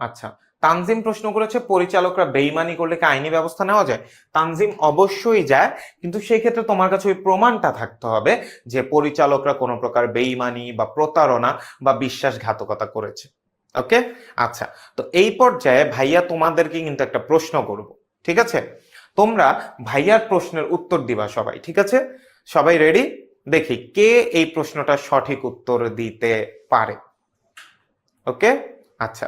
আচ্ছা তানজিম প্রশ্ন করেছে, পরিচালকরা বেইমানি করলে কি আইনি ব্যবস্থা নেওয়া যায়? তানজিম অবশ্যই যায়, কিন্তু সেই ক্ষেত্রে তোমার কাছে ওই প্রমাণটা থাকতে হবে যে পরিচালকরা কোনো প্রকার বেইমানি বা প্রতারণা বা বিশ্বাসঘাতকতা করেছে। ওকে? আচ্ছা তো এই পর্যায়ে ভাইয়া তোমাদেরকে কিন্তু একটা প্রশ্ন করব, ঠিক আছে? তোমরা ভাইয়ার প্রশ্নের উত্তর দিবা সবাই, ঠিক আছে? সবাই রেডি? দেখি, কে এই প্রশ্নটা সঠিক উত্তর দিতে পারে? ওকে? আচ্ছা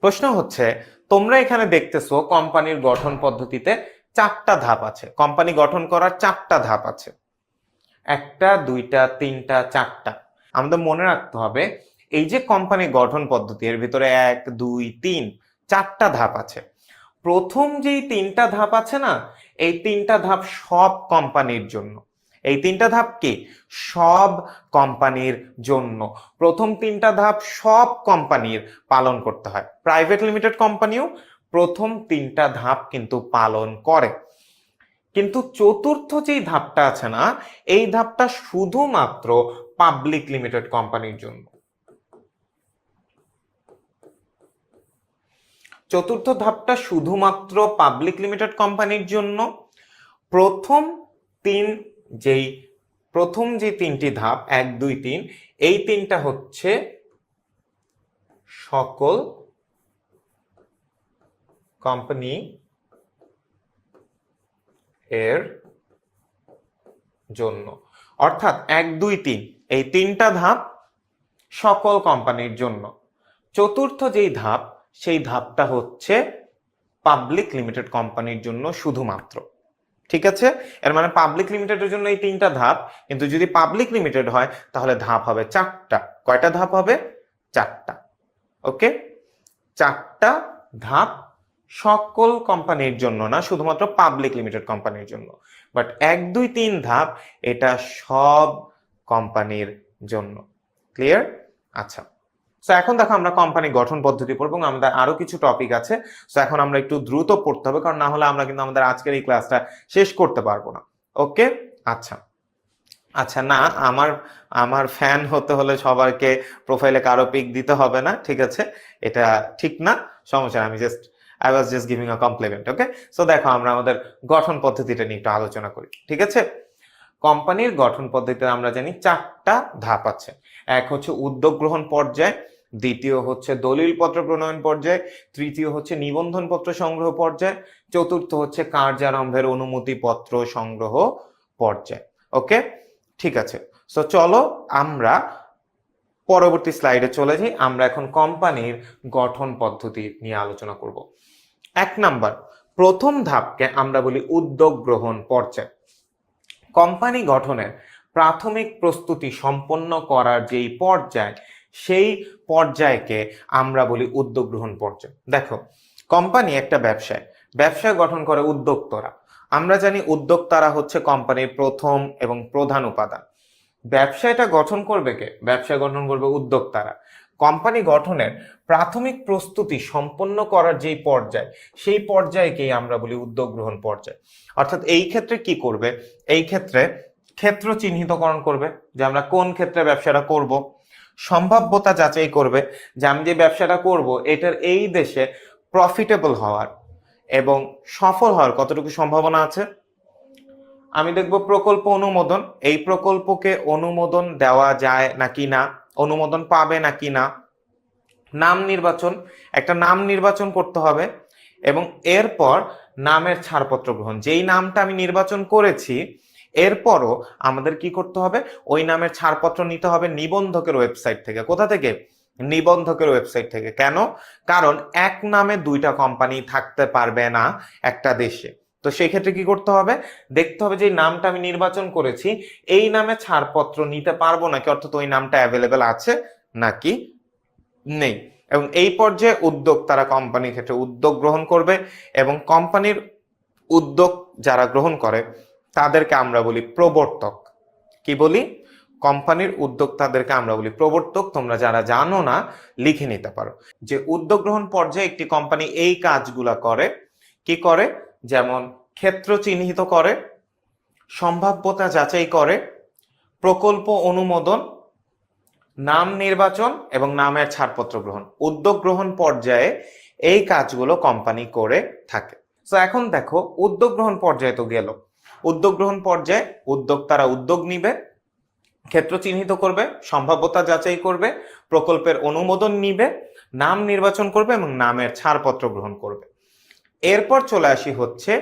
প্রশ্ন হচ্ছে, তোমরা এখানে দেখতেছো কোম্পানির গঠন পদ্ধতিতে চারটা ধাপ আছে। কোম্পানি গঠন করার চারটা ধাপ আছে। একটা, দুইটা, তিনটা, চারটা। আমাদের মনে রাখতে হবে, এই যে কোম্পানি গঠন পদ্ধতি, এর ভিতরে এক, দুই, তিন, চারটা ধাপ আছে। প্রথম যেই তিনটা ধাপ আছে না, এই তিনটা ধাপ সব কোম্পানির জন্য। এই তিনটা ধাপ কি? সব কোম্পানির জন্য। প্রথম তিনটা ধাপ সব কোম্পানির পালন করতে হয়। প্রাইভেট লিমিটেড কোম্পানিও প্রথম তিনটা ধাপ কিন্তু পালন করে। কিন্তু চতুর্থ যেই ধাপটা আছে না, এই ধাপটা শুধুমাত্র পাবলিক লিমিটেড কোম্পানির জন্য। চতুর্থ ধাপটা শুধুমাত্র পাবলিক লিমিটেড কোম্পানির জন্য। প্রথম তিন যেই প্রথম যে তিনটি ধাপ, এক, দুই, তিন, এই তিনটা হচ্ছে সকল কোম্পানি এর জন্য। অর্থাৎ এক, দুই, তিন, এই তিনটা ধাপ সকল কোম্পানির জন্য। চতুর্থ যেই ধাপ, সেই ধাপটা হচ্ছে পাবলিক লিমিটেড কোম্পানির জন্য শুধুমাত্র। ঠিক আছে? এর মানে পাবলিক লিমিটেডের জন্য এই তিনটা ধাপ, কিন্তু যদি পাবলিক লিমিটেড হয়, তাহলে ধাপ হবে চারটা। কয়টা ধাপ হবে? চারটা। ওকে? চারটা ধাপ সকল কোম্পানির জন্য না, শুধুমাত্র পাবলিক লিমিটেড কোম্পানির জন্য। বাট এক, দুই, তিন ধাপ এটা সব কোম্পানির জন্য। ক্লিয়ার আচ্ছা। সো এখন দেখো আমরা কোম্পানি গঠন পদ্ধতি পড়ব এবং আমাদের আরও কিছু টপিক আছে। সো এখন আমরা একটু দ্রুত পড়তে হবে, কারণ না হলে আমরা কিন্তু আমাদের আজকের এই ক্লাসটা শেষ করতে পারব না। ওকে আচ্ছা। আচ্ছা না, আমার আমার ফ্যান হতে হলে সবাইকে প্রোফাইলে কারও পিক দিতে হবে না, ঠিক আছে? এটা ঠিক না? সমস্যা আমি just I was just giving a compliment okay so দেখো আমরা আমাদের গঠন পদ্ধতিটা নিয়ে একটু আলোচনা করি, ঠিক আছে? কোম্পানির গঠন পদ্ধতিতে আমরা জানি চারটা ধাপ আছে। এক হচ্ছে উদ্যোগ গ্রহণ পর্যায় দ্বিতীয় হচ্ছে দলিল পত্র প্রণয়ন পর্যায়, তৃতীয় হচ্ছে নিবন্ধন পত্র সংগ্রহ পর্যায়, চতুর্থ হচ্ছে কার্যারম্ভের অনুমতি পত্র সংগ্রহ পর্যায়। ওকে? ঠিক আছে। সো চলো আমরা পরবর্তী স্লাইডে চলে যাই। আমরা এখন কোম্পানির গঠন পদ্ধতি নিয়ে আলোচনা করব। এক নাম্বার, প্রথম ধাপকে আমরা বলি উদ্যোগ গ্রহণ পর্যায়। কোম্পানি গঠনের প্রাথমিক প্রস্তুতি সম্পন্ন করার যেই পর্যায় সেই পর্যায়কে আমরা বলি উদ্যোগ গ্রহণ পর্যায়। দেখো, কোম্পানি একটা ব্যবসায়। ব্যবসা গঠন করে উদ্যোক্তরা। আমরা জানি উদ্যোক্তারা হচ্ছে কোম্পানির প্রথম এবং প্রধান উপাদান। ব্যবসাটা গঠন করবে কে? ব্যবসা গঠন করবে উদ্যোক্তারা। কোম্পানি গঠনের প্রাথমিক প্রস্তুতি সম্পন্ন করার যেই পর্যায়, সেই পর্যায়কেই আমরা বলি উদ্যোগ গ্রহণ পর্যায়। অর্থাৎ এই ক্ষেত্রে কি করবে? এই ক্ষেত্রে ক্ষেত্র চিহ্নিতকরণ করবে যে আমরা কোন ক্ষেত্রে ব্যবসাটা করব? সম্ভাব্যতা যাচাই করবে যে আমি যে ব্যবসাটা করব, এটার এই দেশে প্রফিটেবল হওয়ার এবং সফল হওয়ার কতটুকু সম্ভাবনা আছে? আমি দেখব প্রকল্প অনুমোদন। এই প্রকল্পকে অনুমোদন দেওয়া যায় নাকি না? অনুমোদন পাবে নাকি না? নাম নির্বাচন, একটা নাম নির্বাচন করতে হবে এবং এরপর নামের ছাড়পত্র গ্রহণ। যেই নামটা আমি নির্বাচন করেছি এরপরও আমাদের কি করতে হবে? ওই নামের ছাড়পত্র নিতে হবে নিবন্ধকের ওয়েবসাইট থেকে। কোথা থেকে? নিবন্ধকের ওয়েবসাইট থেকে। কেন? কারণ এক নামে দুইটা কোম্পানি থাকতে পারবে না একটা দেশে। তো সেই ক্ষেত্রে কি করতে হবে? দেখতে হবে যে নামটা আমি নির্বাচন করেছি, এই নামে ছাড়পত্র নিতে পারব নাকি? অর্থাৎ ওই নামটা অ্যাভেলেবেল আছে নাকি নেই? এবং এই পর্যায়ে উদ্যোগ তারা কোম্পানির ক্ষেত্রে উদ্যোগ গ্রহণ করবে এবং কোম্পানির উদ্যোগ যারা গ্রহণ করে তাদেরকে আমরা বলি প্রবর্তক। কি বলি? কোম্পানির উদ্যোক্তাদেরকে আমরা বলি প্রবর্তক। তোমরা যারা জানো না, লিখে নিতে পারো। যে উদ্যোগ গ্রহণ পর্যায়ে একটি কোম্পানি এই কাজগুলা করে, কি করে? যেমন ক্ষেত্র চিহ্নিত করে, সম্ভাব্যতা যাচাই করে, প্রকল্প অনুমোদন, নাম নির্বাচন এবং নামের ছাড়পত্র গ্রহণ। উদ্যোগ গ্রহণ পর্যায়ে এই কাজগুলো কোম্পানি করে থাকে। তো এখন দেখো, উদ্যোগ গ্রহণ পর্যায়ে তো গেল। উদ্যোগ গ্রহণ পর্যায়ে উদ্যোক্তারা উদ্যোগ নিবে, ক্ষেত্র চিহ্নিত করবে, সম্ভাব্যতা যাচাই করবে, প্রকল্পের অনুমোদন নিবে, নাম নির্বাচন করবে এবং নামের ছাড়পত্র গ্রহণ করবে। এরপর চলে আসি হচ্ছে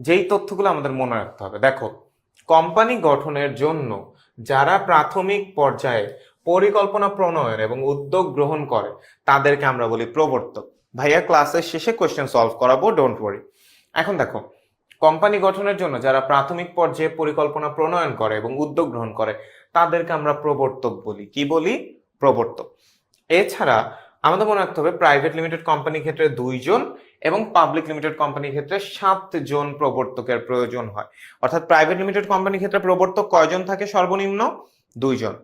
যেই তথ্যগুলো আমাদের মনে রাখতে হবে। দেখো কোম্পানি গঠনের জন্য যারা প্রাথমিক পর্যায়ে পরিকল্পনা প্রণয়ন এবং উদ্যোগ গ্রহণ করে, তাদেরকে আমরা বলি প্রবর্তক। ভাইয়া ক্লাসের শেষে কোয়েশ্চেন সলভ করাবো ডোন্ট ওয়ারি এখন দেখো কোম্পানি গঠনের জন্য যারা প্রাথমিক পর্যায়ে পরিকল্পনা প্রণয়ন করে এবং উদ্যোগ গ্রহণ করে, তাদেরকে আমরা প্রবর্তক বলি। কি বলি? প্রবর্তক। এছাড়া আমাদের মনে রাখতে হবে প্রাইভেট লিমিটেড কোম্পানি ক্ষেত্রে দুইজন এবং পাবলিক লিমিটেড কোম্পানির ক্ষেত্রে সাতজন প্রবর্তকের প্রয়োজন হয়। অর্থাৎ প্রাইভেট লিমিটেড কোম্পানির ক্ষেত্রে প্রবর্তক কয়জন থাকে? সর্বনিম্ন দুইজন।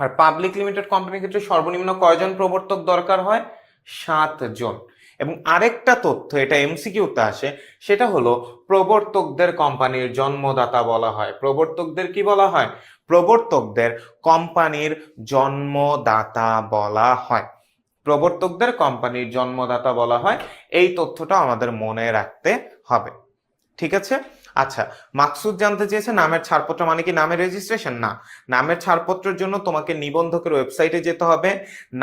আর পাবলিক লিমিটেড কোম্পানির ক্ষেত্রে সর্বনিম্ন কয়জন প্রবর্তক দরকার হয়? সাতজন। এবং আরেকটা তথ্য, এটা এমসিকিউতে আসে, সেটা হলো প্রবর্তকদের কোম্পানির জন্মদাতা বলা হয়। প্রবর্তকদের কি বলা হয়? প্রবর্তকদের কোম্পানির জন্মদাতা বলা হয়। প্রবর্তকদের কোম্পানির জন্মদাতা বলা হয়, এই তথ্যটা আমাদের মনে রাখতে হবে। ঠিক আছে? আচ্ছা মাকসুদ জানতে চেয়েছে নামের ছাড়পত্র মানে কি নামের রেজিস্ট্রেশন না, নামের ছাড়পত্রের জন্য তোমাকে নিবন্ধকের ওয়েবসাইটে যেতে হবে।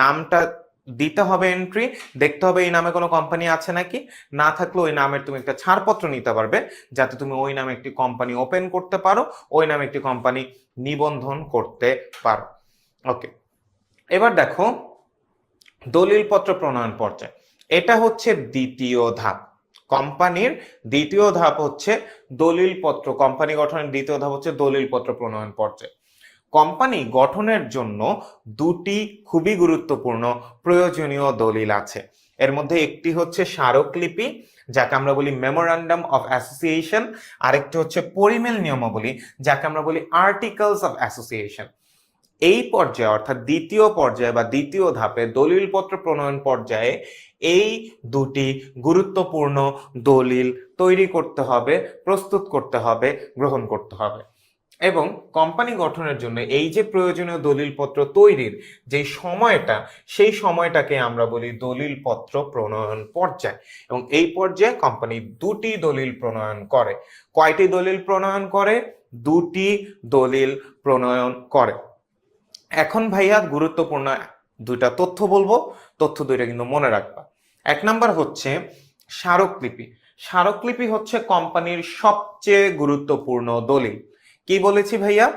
নামটা দিতে হবে এন্ট্রি দেখতে হবে এই নামে কোনো কোম্পানি আছে নাকি? না থাকলে ওই নামের তুমি একটা ছাড়পত্র নিতে পারবে, যাতে তুমি ওই নামে একটি কোম্পানি ওপেন করতে পারো, ওই নামে একটি কোম্পানি নিবন্ধন করতে পারো। ওকে এবার দেখো, দলিলপত্র প্রণয়ন পর্যায়ে। এটা হচ্ছে দ্বিতীয় ধাপ। কোম্পানির দ্বিতীয় ধাপ হচ্ছে দলিলপত্র, কোম্পানি গঠনের দ্বিতীয় ধাপ হচ্ছে দলিলপত্র প্রণয়ন পর্যায়ে। কোম্পানি গঠনের জন্য দুটি খুবই গুরুত্বপূর্ণ প্রয়োজনীয় দলিল আছে। এর মধ্যে একটি হচ্ছে স্মারকলিপি, যাকে আমরা বলি মেমোরান্ডাম অফ অ্যাসোসিয়েশন আরেকটি হচ্ছে পরিমেল নিয়মাবলী, যাকে আমরা বলি আর্টিকেলস অফ অ্যাসোসিয়েশন এই পর্যায়ে, অর্থাৎ দ্বিতীয় পর্যায়ে বা দ্বিতীয় ধাপে দলিলপত্র প্রণয়ন পর্যায়ে এই দুটি গুরুত্বপূর্ণ দলিল তৈরি করতে হবে, প্রস্তুত করতে হবে, গ্রহণ করতে হবে। এবং কোম্পানি গঠনের জন্য এই যে প্রয়োজনীয় দলিলপত্র তৈরির যে সময়টা, সেই সময়টাকে আমরা বলি দলিলপত্র প্রণয়ন পর্যায়। এবং এই পর্যায়ে কোম্পানি দুটি দলিল প্রণয়ন করে। কয়টি দলিল প্রণয়ন করে? দুটি দলিল প্রণয়ন করে। এখন ভাইয়া গুরুত্বপূর্ণ দুইটা তথ্য বলব। তথ্য দুইটা কিন্তু মনে রাখবা। এক নাম্বার হচ্ছে স্মারকলিপি। স্মারকলিপি হচ্ছে কোম্পানির সবচেয়ে গুরুত্বপূর্ণ দলিল। কি বলেছি ভাইয়া?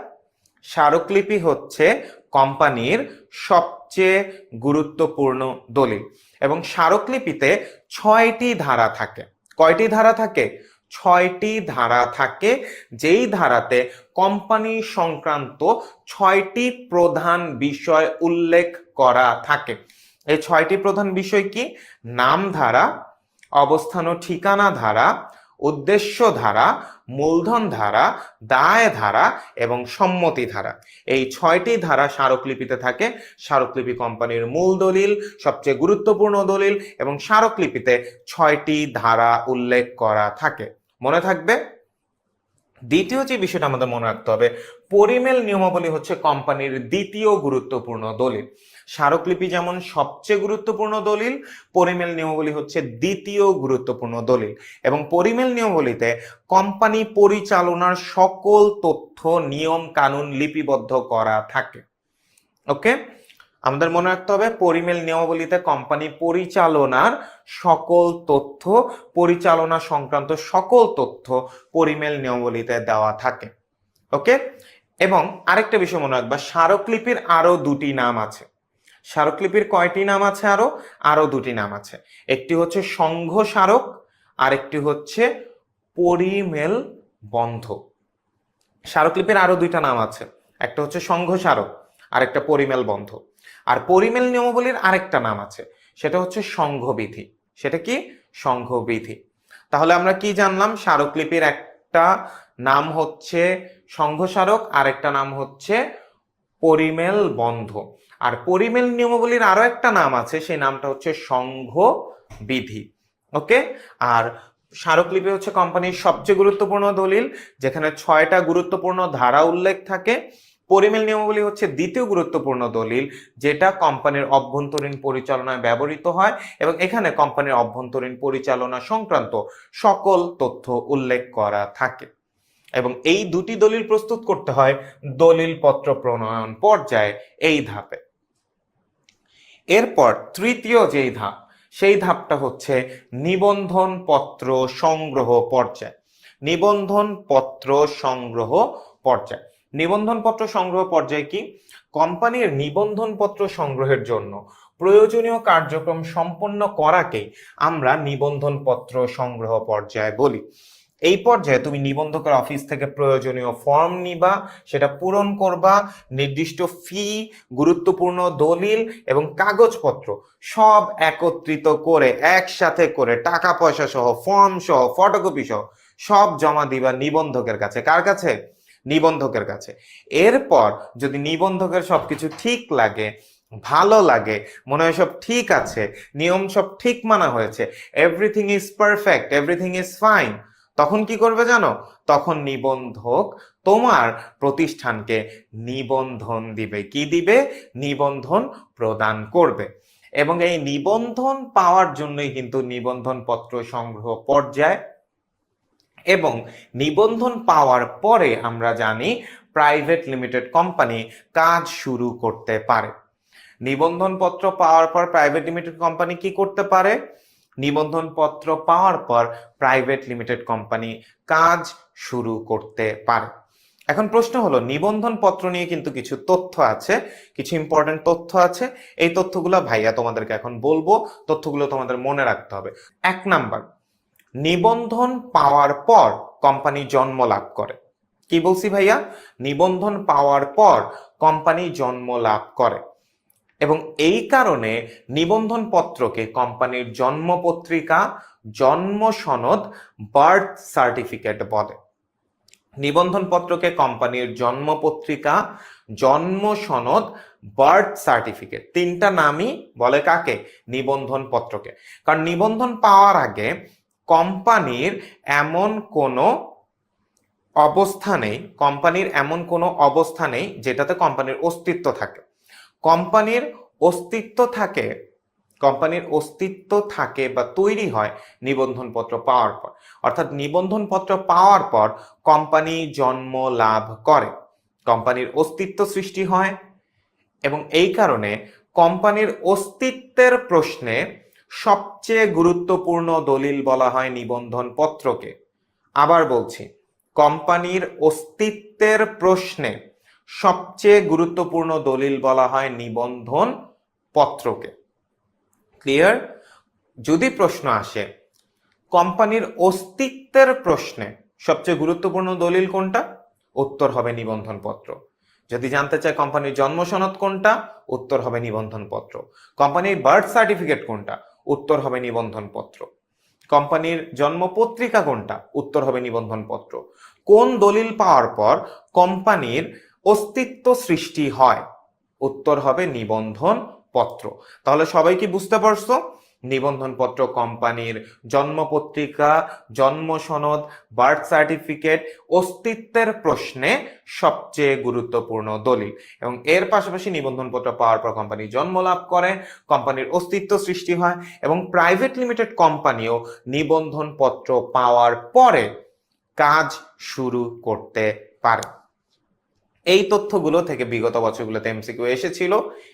স্মারকলিপি হচ্ছে কোম্পানির সবচেয়ে গুরুত্বপূর্ণ দলিল এবং স্মারকলিপিতে ছয়টি ধারা থাকে। কয়টি ধারা থাকে? ছয়টি ধারা থাকে যেই ধারাতে কোম্পানি সংক্রান্ত ছয়টি প্রধান বিষয় উল্লেখ করা থাকে। এই ছয়টি প্রধান বিষয় কি? নাম ধারা অবস্থান ও ঠিকানা ধারা উদ্দেশ্য ধারা মূলধন ধারা দায় ধারা এবং সম্মতি ধারা এই ছয়টি ধারা স্মারকলিপিতে থাকে। স্মারকলিপি কোম্পানির মূল দলিল, সবচেয়ে গুরুত্বপূর্ণ দলিল এবং স্মারকলিপিতে ছয়টি ধারা উল্লেখ করা থাকে। মনে থাকবে? দ্বিতীয় যে বিষয়টা আমাদের মনে রাখতে হবে, পরিমেল নিয়মাবলী হচ্ছে কোম্পানির দ্বিতীয় গুরুত্বপূর্ণ দলিল। স্মারকলিপি যেমন সবচেয়ে গুরুত্বপূর্ণ দলিল, পরিমেল নিয়মাবলী হচ্ছে দ্বিতীয় গুরুত্বপূর্ণ দলিল। এবং পরিমেল নিয়মাবলীতে কোম্পানি পরিচালনার সকল তথ্য, নিয়ম, কানুন লিপিবদ্ধ করা থাকে। ওকে? আমাদের মনে রাখতে হবে, পরিমেল নিয়মাবলীতে কোম্পানি পরিচালনার সকল তথ্য, পরিচালনা সংক্রান্ত সকল তথ্য পরিমেল নিয়মাবলীতে দেওয়া থাকে। ওকে? এবং আরেকটা বিষয় মনে রাখবা, স্মারকলিপির আরও দুটি নাম আছে। স্মারকলিপির কয়টি নাম আছে আরও? আরও দুটি নাম আছে। একটি হচ্ছে সংঘ স্মারক, আরেকটি হচ্ছে পরিমেল বন্ধ। স্মারকলিপির আরও দুইটা নাম আছে। একটা হচ্ছে সংঘ স্মারক, আরেকটা পরিমেল বন্ধ। পরিমেল নিয়মাবলীর আরেকটা নাম আছে, সেটা হচ্ছে সংঘবিধি। সেটা কি? সংঘবিধি। তাহলে আমরা কি জানলাম? স্মারকলিপির একটা নাম হচ্ছে সংঘ স্মারক আরেকটা নাম হচ্ছে পরিমেল বন্ধ। আর পরিমেল নিয়মাবলীর আরও একটা নাম আছে, সেই নামটা হচ্ছে সংঘ বিধি ওকে? আর স্মারকলিপি হচ্ছে কোম্পানির সবচেয়ে গুরুত্বপূর্ণ দলিল, যেখানে ছয়টা গুরুত্বপূর্ণ ধারা উল্লেখ থাকে। পরিমেল নিয়মাবলী হচ্ছে দ্বিতীয় গুরুত্বপূর্ণ দলিল, যেটা কোম্পানির অভ্যন্তরীণ পরিচালনায় ব্যবহৃত হয় এবং এখানে কোম্পানির অভ্যন্তরীণ পরিচালনা সংক্রান্ত সকল তথ্য উল্লেখ করা থাকে। এবং এই দুটি দলিল প্রস্তুত করতে হয় দলিল পত্র প্রণয়ন পর্যায়ে এই ধাপে। এরপর তৃতীয় যেই ধাপ, সেই ধাপটা হচ্ছে নিবন্ধন পত্র সংগ্রহ পর্যায়। নিবন্ধন পত্র সংগ্রহ পর্যায়। নিবন্ধন পত্র সংগ্রহ পর্যায়ে কি? কোম্পানির নিবন্ধন পত্র সংগ্রহের জন্য প্রয়োজনীয় কার্যক্রম সম্পন্ন করাকেই আমরা নিবন্ধন পত্র সংগ্রহ পর্যায়ে বলি। এই পর্যায়ে তুমি নিবন্ধকের অফিস থেকে প্রয়োজনীয় ফর্ম নিবা, সেটা পূরণ করবা, নির্দিষ্ট ফি, গুরুত্বপূর্ণ দলিল এবং কাগজপত্র সব একত্রিত করে, একসাথে করে টাকা পয়সা সহ, ফর্ম সহ, ফটোকপি সহ সব জমা দিবা নিবন্ধকের কাছে। কার কাছে? নিবন্ধকের কাছে। এরপর যদি নিবন্ধকের সবকিছু ঠিক লাগে, ভালো লাগে, মনে হয় সব ঠিক আছে, নিয়ম সব ঠিক মানা হয়েছে everything is perfect everything is fine তখন কি করবে জানো? তখন নিবন্ধক তোমার প্রতিষ্ঠানকে নিবন্ধন দিবে। কি দিবে? নিবন্ধন প্রদান করবে। এবং এই নিবন্ধন পাওয়ার জন্যই কিন্তু নিবন্ধন পত্র সংগ্রহ পর্যায় এবং নিবন্ধন পাওয়ার পরে আমরা জানি প্রাইভেট লিমিটেড কোম্পানি কাজ শুরু করতে পারে। নিবন্ধন পত্র পাওয়ার পর প্রাইভেট লিমিটেড কোম্পানি কি করতে পারে? নিবন্ধন পত্র পাওয়ার পর প্রাইভেট লিমিটেড কোম্পানি কাজ শুরু করতে পারে। এখন প্রশ্ন হলো নিবন্ধন পত্র নিয়ে কিন্তু কিছু তথ্য আছে, কিছু ইম্পর্টেন্ট তথ্য আছে। এই তথ্যগুলো ভাইয়া তোমাদেরকে এখন বলব, তথ্যগুলো তোমাদের মনে রাখতে হবে। এক নাম্বার নিবন্ধন পাওয়ার পর কোম্পানি জন্ম লাভ করে। কি বলছি ভাইয়া? নিবন্ধন পাওয়ার পর কোম্পানি জন্ম লাভ করে। এবং এই কারণে নিবন্ধন পত্রকে কোম্পানির জন্ম পত্রিকা, জন্ম সনদ বার্থ সার্টিফিকেট বলে। নিবন্ধন পত্রকে কোম্পানির জন্ম পত্রিকা, জন্ম সনদ বার্থ সার্টিফিকেট তিনটা নামই বলে কাকে? নিবন্ধন পত্রকে। কারণ নিবন্ধন পাওয়ার আগে কোম্পানির এমন কোনো অবস্থা নেই, কোম্পানির এমন কোনো অবস্থা নেই যেটাতে কোম্পানির অস্তিত্ব থাকে। কোম্পানির অস্তিত্ব থাকে, কোম্পানির অস্তিত্ব থাকে বা তৈরি হয় নিবন্ধন পত্র পাওয়ার পর। অর্থাৎ নিবন্ধন পত্র পাওয়ার পর কোম্পানি জন্ম লাভ করে। কোম্পানির অস্তিত্ব সৃষ্টি হয় এবং এই কারণে কোম্পানির অস্তিত্বের প্রশ্নে সবচেয়ে গুরুত্বপূর্ণ দলিল বলা হয় নিবন্ধন পত্রকে আবার বলছি, কোম্পানির অস্তিত্বের প্রশ্নে সবচেয়ে গুরুত্বপূর্ণ দলিল বলা হয় নিবন্ধন পত্রকে ক্লিয়ার? যদি প্রশ্ন আসে, কোম্পানির অস্তিত্বের প্রশ্নে সবচেয়ে গুরুত্বপূর্ণ দলিল কোনটা? উত্তর হবে নিবন্ধন পত্র যদি জানতে চায় কোম্পানির জন্ম সনদ কোনটা? উত্তর হবে নিবন্ধন পত্র কোম্পানির বার্থ সার্টিফিকেট কোনটা? উত্তর হবে নিবন্ধনপত্র। কোম্পানির জন্ম পত্রিকা কোনটা? উত্তর হবে নিবন্ধনপত্র। কোন দলিল পাওয়ার পর কোম্পানির অস্তিত্ব সৃষ্টি হয়? উত্তর হবে নিবন্ধন পত্র তাহলে সবাই কি বুঝতে পারছ? নিবন্ধন পত্র কোম্পানির জন্ম পত্রিকা জন্ম সনদ বার্থ সার্টিফিকেট অস্তিত্বের প্রশ্নে সবচেয়ে গুরুত্বপূর্ণ দলিল। এবং এর পাশাপাশি নিবন্ধনপত্র পাওয়ার পর কোম্পানি জন্ম লাভ করে, কোম্পানির অস্তিত্ব সৃষ্টি হয় এবং প্রাইভেট লিমিটেড কোম্পানিও নিবন্ধনপত্র পাওয়ার পরে কাজ শুরু করতে পারে। এই তথ্যগুলো থেকে বিগত বছরগুলোতে এমসিকিউ এসেছিল।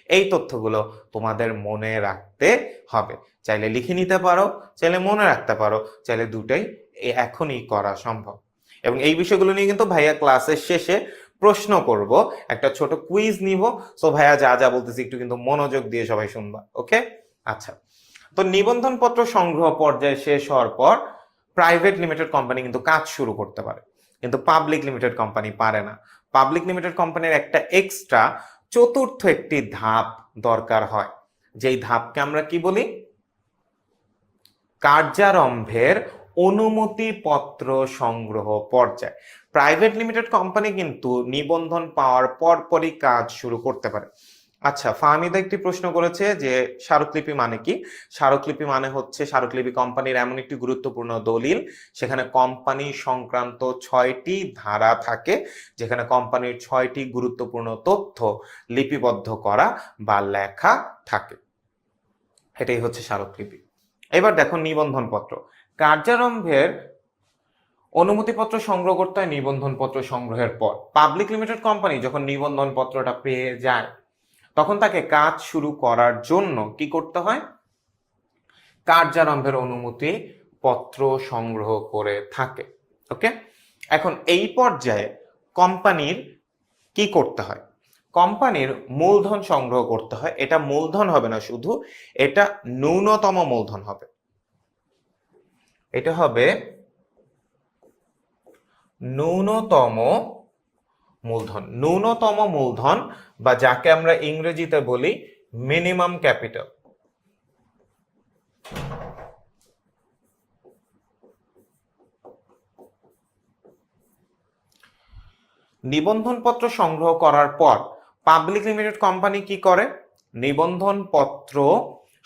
এই তথ্যগুলো তোমাদের মনে রাখতে হবে। চাইলে লিখে নিতে পারো, চাইলে মনে রাখতে পারো, চাইলে দুটাই এখনই করা সম্ভব। এবং এই বিষয়গুলো নিয়ে কিন্তু ভাইয়া ক্লাসের শেষে প্রশ্ন করব, একটা ছোট কুইজ নিব। সো ভাইয়া যা যা বলতেছি একটু কিন্তু মনোযোগ দিয়ে সবাই শুনবা, ওকে? আচ্ছা। তো নিবন্ধন পত্র সংগ্রহ পর্যায়ে শেষ হওয়ার পর প্রাইভেট লিমিটেড কোম্পানি কিন্তু কাজ শুরু করতে পারে। কিন্তু পাবলিক লিমিটেড কোম্পানি পারে না। পাবলিক লিমিটেড কোম্পানির একটা এক্সট্রা চতুর্থ একটি ধাপ দরকার হয়। যেই ধাপকে আমরা কি বলি? কার্যারম্ভের অনুমতি পত্র সংগ্রহ পর্যায়। প্রাইভেট লিমিটেড কোম্পানি কিন্তু নিবন্ধন পাওয়ার পরপরই কাজ শুরু করতে পারে। আচ্ছা ফাহমিদা একটি প্রশ্ন করেছে যে স্মারকলিপি মানে কি? স্মারকলিপি মানে হচ্ছে স্মারকলিপি কোম্পানির এমন একটি গুরুত্বপূর্ণ দলিল, সেখানে কোম্পানি সংক্রান্ত ছয়টি ধারা থাকে, যেখানে কোম্পানির ছয়টি গুরুত্বপূর্ণ তথ্য লিপিবদ্ধ করা বা লেখা থাকে। এটাই হচ্ছে স্মারকলিপি। এবার দেখো নিবন্ধনপত্র। কার্যারম্ভের অনুমতিপত্র সংগ্রহ করতে হয় নিবন্ধনপত্র সংগ্রহের পর পাবলিক লিমিটেড কোম্পানি যখন নিবন্ধনপত্রটা পেয়ে যায়, তখন তাকে কাজ শুরু করার জন্য কি করতে হয়? কার্যারম্ভের অনুমতি পত্র সংগ্রহ করে থাকে। ওকে এখন এই পর্যায়ে কোম্পানির কি করতে হয়? কোম্পানির মূলধন সংগ্রহ করতে হয়। এটা মূলধন হবে না শুধু, এটা ন্যূনতম মূলধন হবে। এটা হবে ন্যূনতম মূলধন। ন্যূনতম মূলধন বা যাকে আমরা ইংরেজিতে বলি মিনিমাম ক্যাপিটাল। নিবন্ধনপত্র সংগ্রহ করার পর পাবলিক লিমিটেড কোম্পানি কি করে? নিবন্ধনপত্র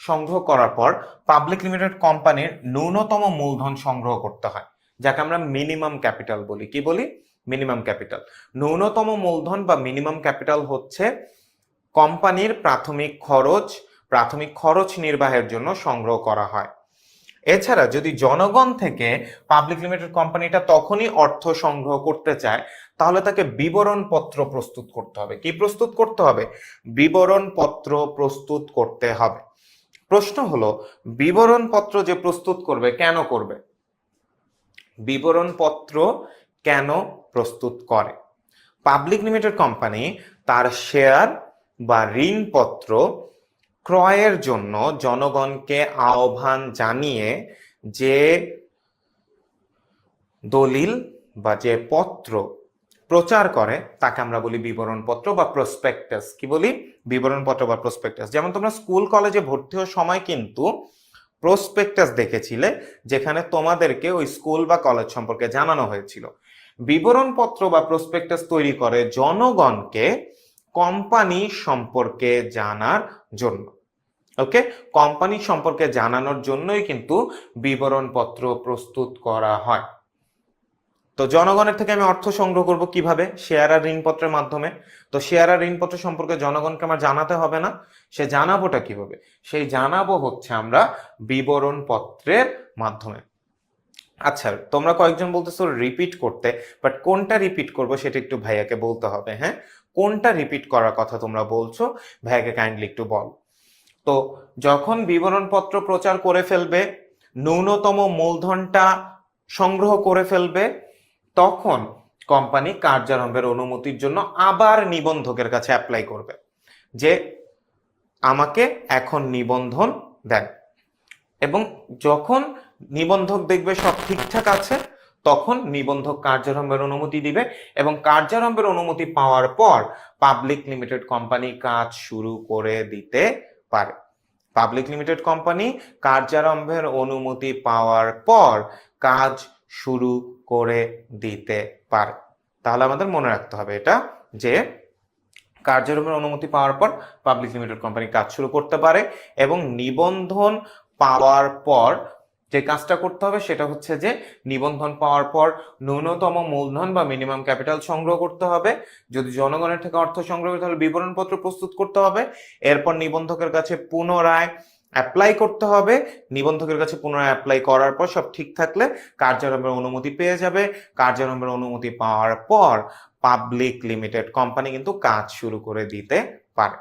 সংগ্রহ করার পর পাবলিক লিমিটেড কোম্পানির ন্যূনতম মূলধন সংগ্রহ করতে হয়, যাকে আমরা মিনিমাম ক্যাপিটাল বলি। কি বলি? Minimum capital. ন্যূনতম মূলধন বা মিনিমাম ক্যাপিটাল হচ্ছে কোম্পানির প্রাথমিক খরচ প্রাথমিক খরচ নির্বাহের জন্য সংগ্রহ করা হয়। এছাড়া যদি জনগণ থেকে পাবলিক লিমিটেড কোম্পানিটা তখনই অর্থ সংগ্রহ করতে চায়, তাহলে তাকে বিবরণ পত্র প্রস্তুত করতে হবে। কি প্রস্তুত করতে হবে? বিবরণ পত্র প্রস্তুত করতে হবে। প্রশ্ন হলো বিবরণ পত্র যে প্রস্তুত করবে, কেন করবে? বিবরণ পত্র কেন প্রস্তুত করে? পাবলিক লিমিটেড কোম্পানি তার শেয়ার বা ঋণপত্র ক্রয়ের জন্য জনগণকে আহ্বান জানিয়ে যে দলিল বা যে পত্র প্রচার করে, তাকে আমরা বলি বিবরণপত্র বা প্রসপেক্টাস কি বলি? বিবরণপত্র বা প্রসপেক্টাস যেমন তোমরা স্কুল, কলেজে ভর্তি হওয়ার সময় কিন্তু প্রসপেক্টাস দেখেছিলে, যেখানে তোমাদেরকে ওই স্কুল বা কলেজ সম্পর্কে জানানো হয়েছিল। বিবরণপত্র বা প্রসপেক্টাস তৈরি করে জনগণকে কোম্পানি সম্পর্কে জানার জন্য। ওকে কোম্পানি সম্পর্কে জানানোর জন্যই কিন্তু বিবরণপত্র প্রস্তুত করা হয়। তো জনগণের থেকে আমি অর্থ সংগ্রহ করব কীভাবে? শেয়ার আর ঋণপত্রের মাধ্যমে। তো শেয়ার আর ঋণপত্র সম্পর্কে জনগণকে আমার জানাতে হবে না। সে জানাবোটা কীভাবে? সেই জানাব হচ্ছে আমরা বিবরণ পত্রের মাধ্যমে। আচ্ছা তোমরা কয়েকজন বলতেছো রিপিট করতে বাট কোনটা রিপিট করব সেটা একটু ভাইয়াকে বলতে হবে হ্যাঁ? কোনটা রিপিট করার কথা তোমরা বলছো? ভাইয়াকে কাইন্ডলি একটু বল। তো যখন বিবরণপত্র প্রচার করে ফেলবে, ন্যূনতম মূলধনটা সংগ্রহ করে ফেলবে, তখন কোম্পানি কার্যারম্ভের অনুমতির জন্য আবার নিবন্ধকের কাছে অ্যাপ্লাই করবে যে আমাকে এখন নিবন্ধন দেন। এবং যখন নিবন্ধক দেখবে সব ঠিকঠাক আছে, তখন নিবন্ধক কার্যারম্ভের অনুমতি দিবে এবং কার্যারম্ভের অনুমতি পাওয়ার পর পাবলিক লিমিটেড কোম্পানি কাজ শুরু করে দিতে পারে। পাবলিক লিমিটেড কোম্পানি কার্যারম্ভের অনুমতি পাওয়ার পর কাজ শুরু করে দিতে পারে। তাহলে আমাদের মনে রাখতে হবে এটা যে কার্যক্রমের অনুমতি পাওয়ার পর পাবলিক লিমিটেড কোম্পানি কাজ শুরু করতে পারে এবং নিবন্ধন পাওয়ার পর যে কাজটা করতে হবে সেটা হচ্ছে যে নিবন্ধন পাওয়ার পর ন্যূনতম মূলধন বা মিনিমাম ক্যাপিটাল সংগ্রহ করতে হবে। যদি জনগণের থেকে অর্থ সংগ্রহ করতে হলে বিবরণপত্র প্রস্তুত করতে হবে। এরপর নিবন্ধকের কাছে পুনরায় অ্যাপ্লাই করতে হবে। নিবন্ধকের কাছে পুনরায় অ্যাপ্লাই করার পর সব ঠিক থাকলে কার্যারম্ভের অনুমতি পেয়ে যাবে। কার্যারম্ভের অনুমতি পাওয়ার পর পাবলিক লিমিটেড কোম্পানি কিন্তু কাজ শুরু করে দিতে পারে।